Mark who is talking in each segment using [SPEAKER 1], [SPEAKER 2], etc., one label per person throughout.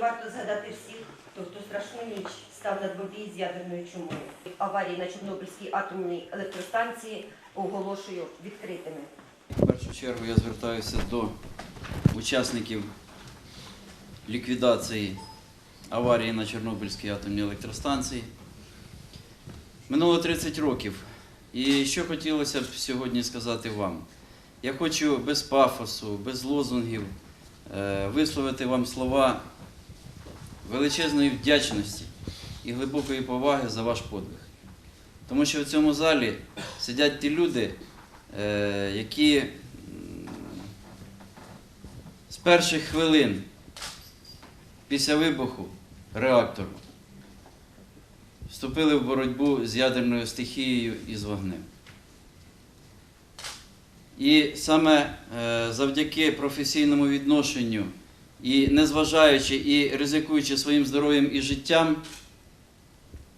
[SPEAKER 1] Варто згадати всіх, хто в ту страшну ніч став на двобій з ядерною чумою. Аварії на Чорнобильській атомній електростанції оголошую відкритими.
[SPEAKER 2] В першу чергу я звертаюся до учасників ліквідації аварії на Чорнобильській атомній електростанції. Минуло 30 років. І що хотілося б сьогодні сказати вам? Я хочу без пафосу, без лозунгів е, висловити вам слова величезної вдячності і глибокої поваги за ваш подвиг. Тому що в цьому залі сидять ті люди, е, які з перших хвилин після вибуху реактору вступили в боротьбу з ядерною стихією і з вогнем. І саме е, завдяки професійному відношенню і незважаючи і ризикуючи своїм здоров'ям і життям,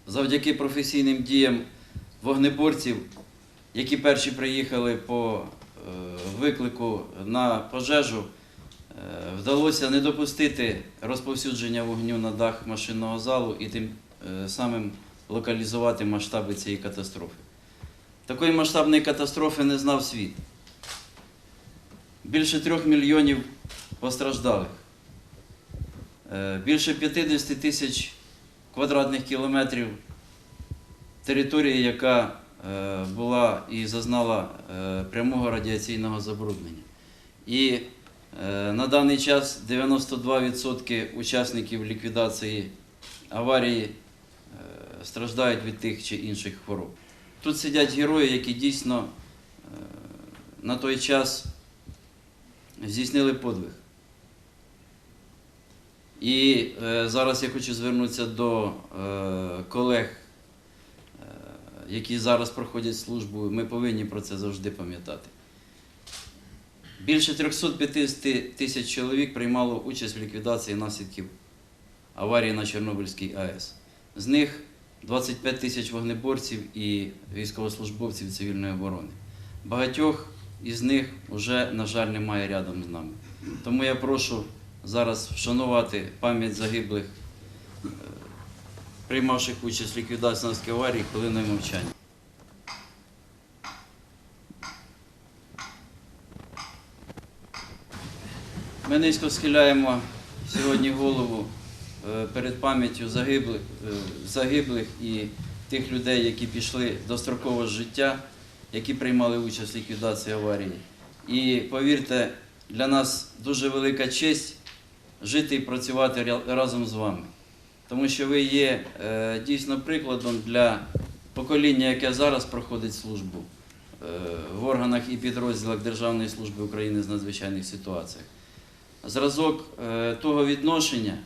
[SPEAKER 2] завдяки професійним діям вогнеборців, які перші приїхали по е, виклику на пожежу, е, вдалося не допустити розповсюдження вогню на дах машинного залу і тим е, самим локалізувати масштаби цієї катастрофи. Такої масштабної катастрофи не знав світ. Більше трьох мільйонів постраждалих, більше 50 тисяч квадратних кілометрів території, яка е, була і зазнала е, прямого радіаційного забруднення. І е, на даний час 92% учасників ліквідації аварії е, страждають від тих чи інших хвороб. Тут сидять герої, які дійсно е, на той час здійснили подвиг. І е, зараз я хочу звернутися до е, колег, е, які зараз проходять службу. Ми повинні про це завжди пам'ятати. Більше 350 тисяч чоловік приймало участь в ліквідації наслідків аварії на Чорнобильській АЕС. З них 25 тисяч вогнеборців і військовослужбовців цивільної оборони. Багатьох із них вже, на жаль, немає рядом з нами. Тому я прошу зараз вшанувати пам'ять загиблих, е, приймавших участь в ліквідації наслідків аварії хвилиною мовчання. Ми низько схиляємо сьогодні голову е, перед пам'яттю загиблих, е, загиблих і тих людей, які пішли достроково з життя, які приймали участь в ліквідації аварії. І повірте, для нас дуже велика честь жити і працювати разом з вами. Тому що ви є е, дійсно прикладом для покоління, яке зараз проходить службу е, в органах і підрозділах Державної служби України з надзвичайних ситуаціях. Зразок е, того відношення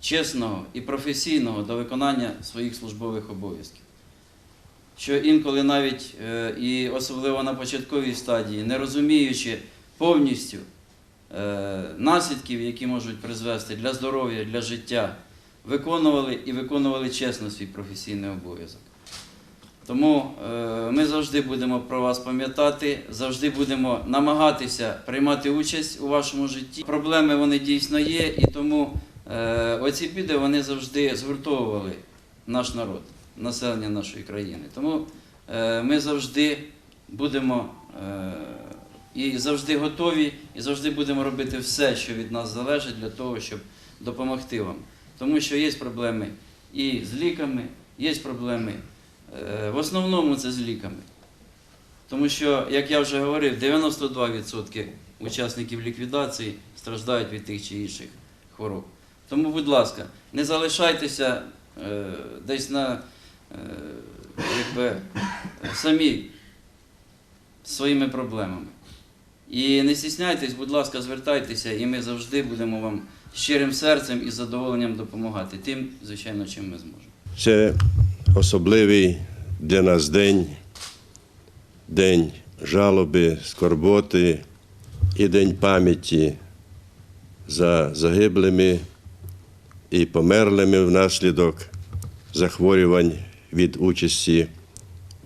[SPEAKER 2] чесного і професійного до виконання своїх службових обов'язків. Що інколи навіть і особливо на початковій стадії, не розуміючи повністю наслідків, які можуть призвести для здоров'я, для життя, виконували і виконували чесно свій професійний обов'язок. Тому е, ми завжди будемо про вас пам'ятати, завжди будемо намагатися приймати участь у вашому житті. Проблеми вони дійсно є, і тому е, оці біди вони завжди згуртовували наш народ, населення нашої країни. Тому е, ми завжди будемо е, і завжди готові, і завжди будемо робити все, що від нас залежить, для того, щоб допомогти вам. Тому що є проблеми і з ліками, є проблеми. Е, В основному це з ліками. Тому що, як я вже говорив, 92% учасників ліквідації страждають від тих чи інших хвороб. Тому, будь ласка, не залишайтеся е, десь на е, якби, самі своїми проблемами. І не стісняйтесь, будь ласка, звертайтеся, і ми завжди будемо вам щирим серцем і задоволенням допомагати. Тим, звичайно, чим ми зможемо.
[SPEAKER 3] Це особливий для нас день, день жалоби, скорботи і день пам'яті за загиблими і померлими внаслідок захворювань від участі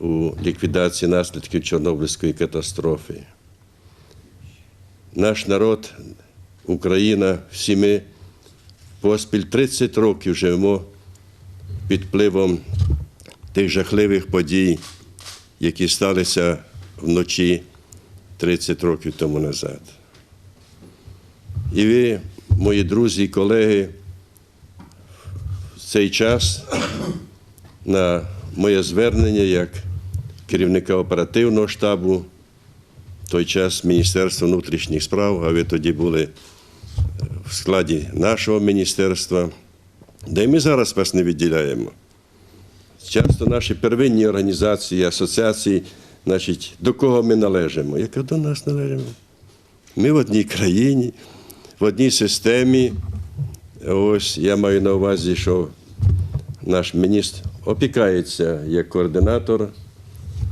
[SPEAKER 3] у ліквідації наслідків Чорнобильської катастрофи. Наш народ Україна, всі ми поспіль 30 років живемо під впливом тих жахливих подій, які сталися вночі 30 років тому назад. І ви, мої друзі і колеги, в цей час на моє звернення як керівника оперативного штабу, той час Міністерства внутрішніх справ, а ви тоді були е, в складі нашого міністерства, де ми зараз вас не відділяємо. Часто наші первинні організації, асоціації, значить, до кого ми належимо? Яке до нас належимо? Ми в одній країні, в одній системі. Ось я маю на увазі, що наш міністр опікається як координатор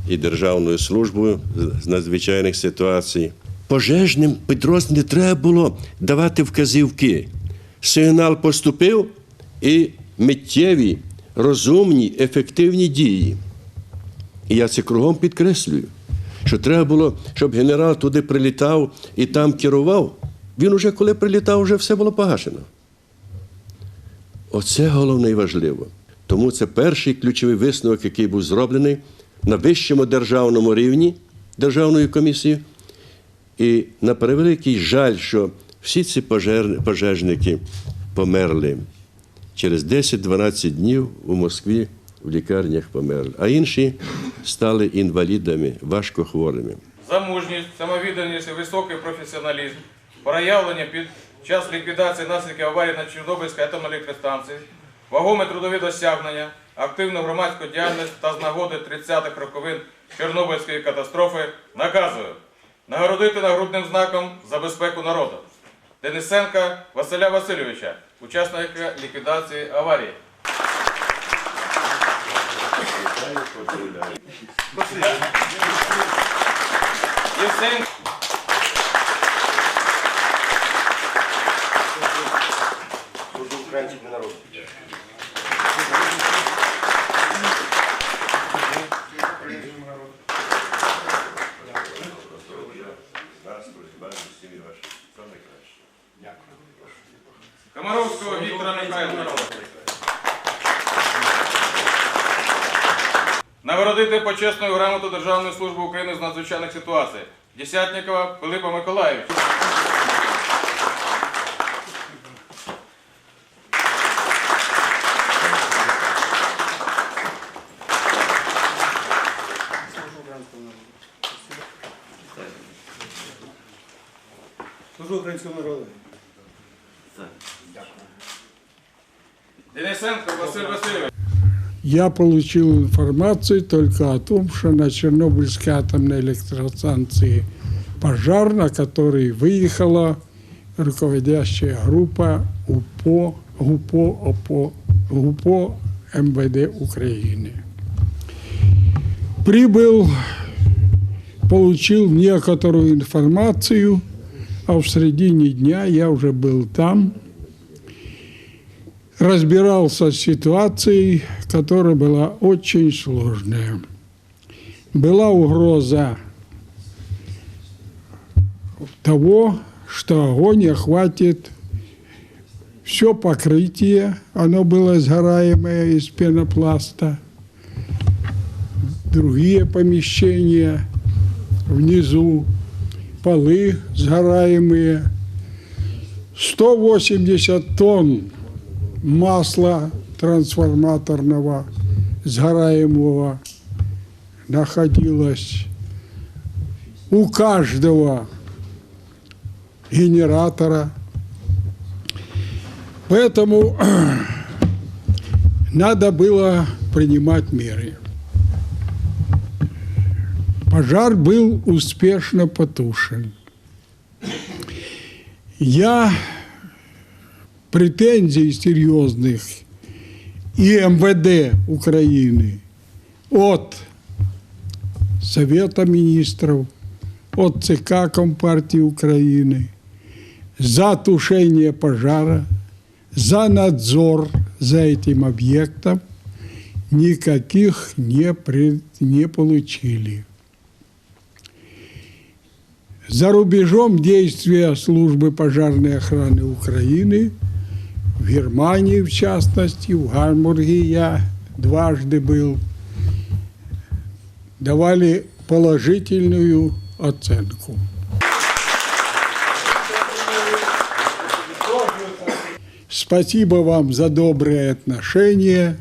[SPEAKER 3] і Державною службою з надзвичайних ситуацій. Пожежним підрозділам не треба було давати вказівки. Сигнал поступив і миттєві, розумні, ефективні дії. І я це кругом підкреслюю, що треба було, щоб генерал туди прилітав і там керував. Він уже коли прилітав, вже все було погашено. Оце головне і важливо. Тому це перший ключовий висновок, який був зроблений на вищому державному рівні Державною комісією. І на превеликий жаль, що всі ці пожежники померли. Через 10-12 днів у Москві в лікарнях померли, а інші стали інвалідами, важкохворими.
[SPEAKER 4] За мужність, самовідданість і високий професіоналізм, проявлення під час ліквідації наслідків аварії на Чорнобильській атомній електростанції, вагоме трудові досягнення, активну громадську діяльність та з нагоди 30-х роковин Чорнобильської катастрофи наказую нагородити нагрудним знаком за безпеку народу Денисенка Василя Васильовича, учасника ліквідації аварії. Євсень Комаровського Віктора Михайловича. Нагородити почесною грамоту Державної служби України з надзвичайних ситуацій. Десятникова Пилипа Миколаївича.
[SPEAKER 5] Служу українському народу.
[SPEAKER 4] Денисенко Василь Васильович.
[SPEAKER 6] Я получил информацию только о том, что на Чернобыльской атомной электростанции пожар, на который выехала руководящая группа УПО, ГУПО, ОПО, ГУПО МВД Украины. Прибыл, получил некоторую информацию, а в середине дня я уже был там, разбирался с ситуацией, которая была очень сложная. Была угроза того, что огонь охватит все покрытие, оно было сгораемое из пенопласта, другие помещения внизу, полы сгораемые, 180 тонн масла трансформаторного сгораемого находилось у каждого генератора. Поэтому надо было принимать меры. Пожар был успешно потушен. Я претензий серьезных и МВД Украины от Совета министров, от ЦК Компартии Украины за тушение пожара, за надзор за этим объектом никаких не, при- получили. За рубежом действия службы пожарной охраны Украины, в Германии в частности, в Гамбурге я дважды был, давали положительную оценку. Спасибо вам за добрые отношения.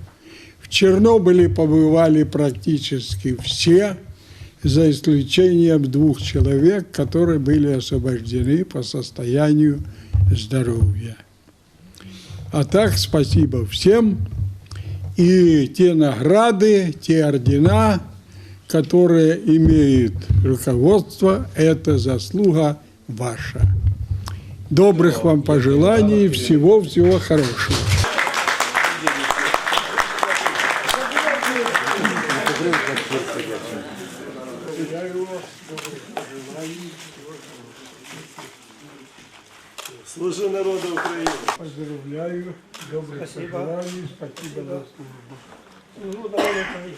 [SPEAKER 6] В Чернобыле побывали практически все, за исключением двух человек, которые были освобождены по состоянию здоровья. А так спасибо всем. И те награды, те ордена, которые имеет руководство, это заслуга ваша. Добрых вам пожеланий, всего-всего хорошего.
[SPEAKER 5] Служу народу України.
[SPEAKER 6] Поздравляю, добрых пожеланий, спасибо за службу.
[SPEAKER 5] Служу народу України.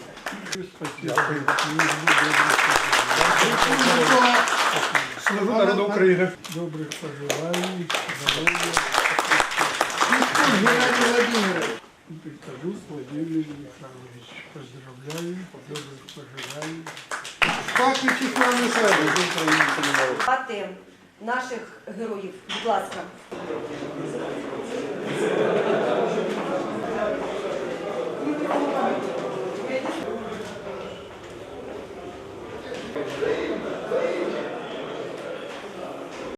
[SPEAKER 6] Спасибо за службу,
[SPEAKER 5] Служу народу України.
[SPEAKER 6] добрых пожеланий, здоровья. Прикажу Владимир Михайлович. Поздравляю, добрых пожеланий.
[SPEAKER 1] Звати наших героїв. Будь ласка.